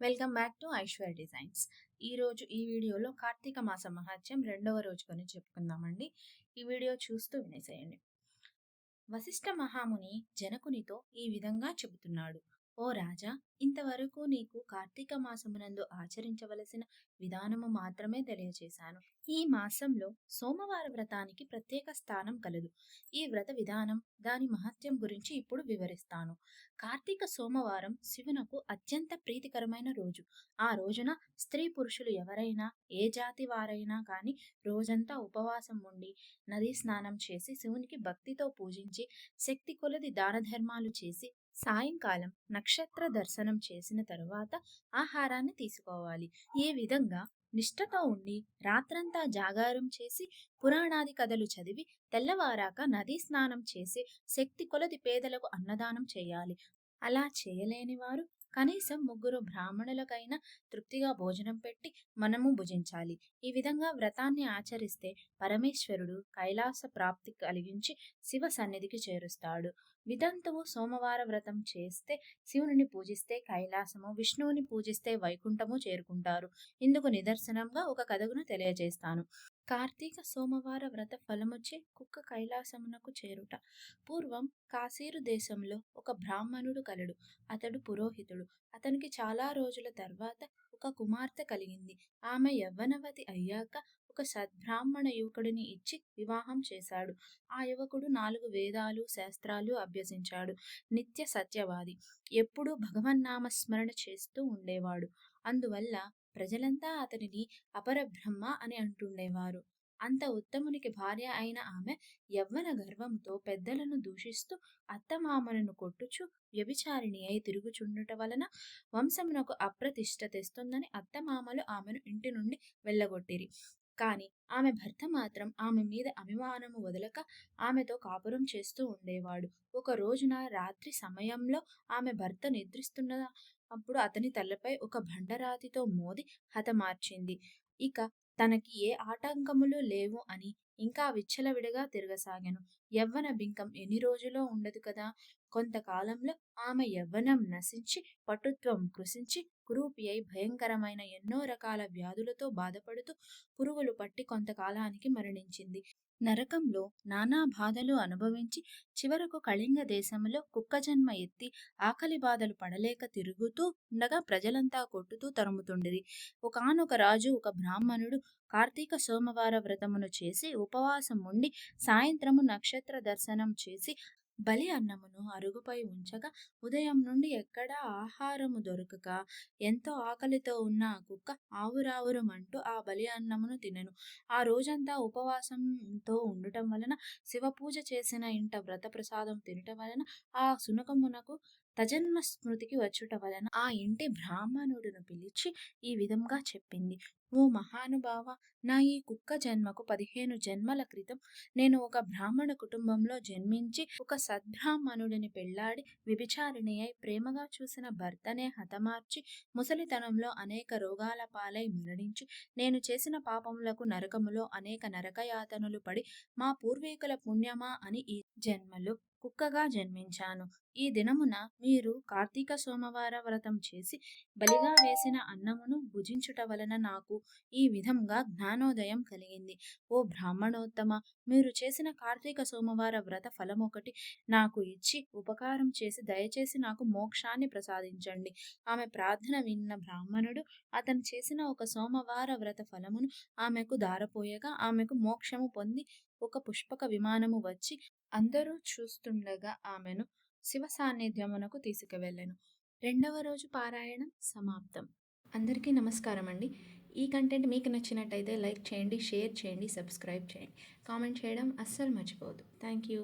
Welcome back to Aishwarya designs. ఈరోజు ఈ వీడియోలో కార్తీక మాస మహత్యం రెండవ రోజు గురించి చెప్పుకుందామండి. ఈ వీడియో చూస్తూ వినేసేయండి. వశిష్ఠ మహాముని జనకునితో ఈ విధంగా చెబుతున్నాడు. ఓ రాజా ఇంతవరకు నీకు కార్తీక మాసమునందు ఆచరించవలసిన విధానము మాత్రమే తెలియచేశాను. ఈ మాసంలో సోమవార వ్రతానికి ప్రత్యేక స్థానం కలదు. ఈ వ్రత విధానం దాని మహత్యం గురించి ఇప్పుడు వివరిస్తాను. కార్తీక సోమవారం శివునకు అత్యంత ప్రీతికరమైన రోజు. ఆ రోజున స్త్రీ పురుషులు ఎవరైనా ఏ జాతి వారైనా కానీ రోజంతా ఉపవాసం ఉండి నదీ స్నానం చేసి శివునికి భక్తితో పూజించి శక్తి కొలది దాన ధర్మాలు చేసి సాయంకాలం నక్షత్ర దర్శనం చేసిన తరువాత ఆహారాన్ని తీసుకోవాలి. ఈ విధంగా? నిష్ఠతో ఉండి రాత్రంతా జాగారం చేసి పురాణాది కథలు చదివి తెల్లవారాక నదీ స్నానం చేసి శక్తి కొలది పేదలకు అన్నదానం చేయాలి. అలా చేయలేని వారు కనీసం ముగ్గురు బ్రాహ్మణులకైనా తృప్తిగా భోజనం పెట్టి మనము భుజించాలి. ఈ విధంగా వ్రతాన్ని ఆచరిస్తే పరమేశ్వరుడు కైలాస ప్రాప్తి కలిగించి శివ సన్నిధికి చేరుస్తాడు. వితంతువు సోమవార వ్రతం చేస్తే శివుని పూజిస్తే కైలాసము విష్ణువుని పూజిస్తే వైకుంఠము చేరుకుంటారు. ఇందుకు నిదర్శనంగా ఒక కథకును తెలియజేస్తాను. కార్తీక సోమవార వ్రత ఫలముచ్చే కుక్క కైలాసమునకు చేరుట. పూర్వం కాశీరు దేశంలో ఒక బ్రాహ్మణుడు కలడు అతడు పురోహితుడు. అతనికి చాలా రోజుల తర్వాత ఒక కుమార్తె కలిగింది. ఆమె యవ్వనవతి అయ్యాక ఒక సద్బ్రాహ్మణ యువకుడిని ఇచ్చి వివాహం చేశాడు. ఆ యువకుడు నాలుగు వేదాలు శాస్త్రాలు అభ్యసించాడు. నిత్య సత్యవాది. ఎప్పుడూ భగవన్నామస్మరణ చేస్తూ ఉండేవాడు. అందువల్ల ప్రజలంతా అతనిని అపరబ్రహ్మ అని అంటుండేవారు. అంత ఉత్తమునికి భార్య అయిన ఆమె యవ్వన గర్వంతో పెద్దలను దూషిస్తూ అత్తమామలను కొట్టుచు వ్యభిచారిణి అయి తిరుగుచుండుట వలన వంశమునకు అప్రతిష్ట తెస్తుందని అత్తమామలు ఆమెను ఇంటి నుండి వెళ్ళగొట్టిరి. కానీ ఆమె భర్త మాత్రం ఆమె మీద అభిమానము వదలక ఆమెతో కాపురం చేస్తూ ఉండేవాడు. ఒక రోజున రాత్రి సమయంలో ఆమె భర్త నిద్రిస్తున్న అప్పుడు అతని తలపై ఒక బండరాతితో మోది హతమార్చింది ఇక తనకి ఏ ఆటంకములు లేవు అని ఇంకా విచ్చలవిడిగా తిరగసాగాను. యవ్వన బింకం ఎన్ని రోజులో ఉండదు కదా? కొంతకాలంలో ఆమె యవ్వనం నశించి పటుత్వం కృషించి కురూపి అయి భయంకరమైన ఎన్నో రకాల వ్యాధులతో బాధపడుతూ పురుగులు పట్టి కొంతకాలానికి మరణించింది. నరకంలో నానా బాధలు అనుభవించి చివరకు కళింగ దేశంలో కుక్క జన్మ ఎత్తి ఆకలి బాధలు పడలేక తిరుగుతూ ఉండగా ప్రజలంతా కొట్టుతూ తరుముతుండిరి ఒకనొక రాజు ఒక బ్రాహ్మణుడు కార్తీక సోమవార వ్రతమును చేసి ఉపవాసం ఉండి సాయంత్రము నక్షత్ర దర్శనం చేసి బలి అన్నమును. అరుగుపై ఉంచగా ఉదయం నుండి ఎక్కడా ఆహారము దొరకక ఎంతో ఆకలితో ఉన్న ఆ కుక్క ఆవురావురమంటూ ఆ బలి అన్నమును తినెను. ఆ రోజంతా ఉపవాసంతో ఉండటం వలన శివ పూజ చేసిన ఇంట వ్రత ప్రసాదం తినటం వలన ఆ సునకమునకు తజన్మ స్మృతికి వచ్చుట వలన ఆ ఇంటి బ్రాహ్మణుడును పిలిచి ఈ విధంగా చెప్పింది. ఓ మహానుభావ నా ఈ కుక్క జన్మకు పదిహేను జన్మల క్రితం నేను ఒక బ్రాహ్మణ కుటుంబంలో జన్మించి ఒక సద్బ్రాహ్మణుడిని పెళ్ళాడి విభిచారిణి అయి ప్రేమగా చూసిన భర్తనే హతమార్చి ముసలితనంలో అనేక రోగాల పాలై మరణించి నేను చేసిన పాపములకు నరకములో అనేక నరకయాతనులు పడి మా పూర్వీకుల పుణ్యమా అని ఈ జన్మలు కుక్కగా జన్మించాను. ఈ దినమున మీరు కార్తీక సోమవార వ్రతం చేసి బలిగా వేసిన అన్నమును భుజించుట వలన నాకు ఈ విధంగా జ్ఞానోదయం కలిగింది. ఓ బ్రాహ్మణోత్తమ మీరు చేసిన కార్తీక సోమవార వ్రత ఫలం ఒకటి నాకు ఇచ్చి ఉపకారం చేసి దయచేసి నాకు మోక్షాన్ని ప్రసాదించండి. ఆమె ప్రార్థన విన్న బ్రాహ్మణుడు అతను చేసిన ఒక సోమవార వ్రత ఫలమును ఆమెకు దారపోయగా ఆమెకు మోక్షము పొంది ఒక పుష్పక విమానము వచ్చి అందరూ చూస్తుండగా ఆమెను శివ సాన్నిధ్యమునకు తీసుకువెళ్ళాను. రెండవ రోజు పారాయణం సమాప్తం. అందరికీ నమస్కారం అండి ఈ కంటెంట్ మీకు నచ్చినట్టయితే లైక్ చేయండి షేర్ చేయండి సబ్స్క్రైబ్ చేయండి. కామెంట్ చేయడం అస్సలు మర్చిపోవద్దు. Thank you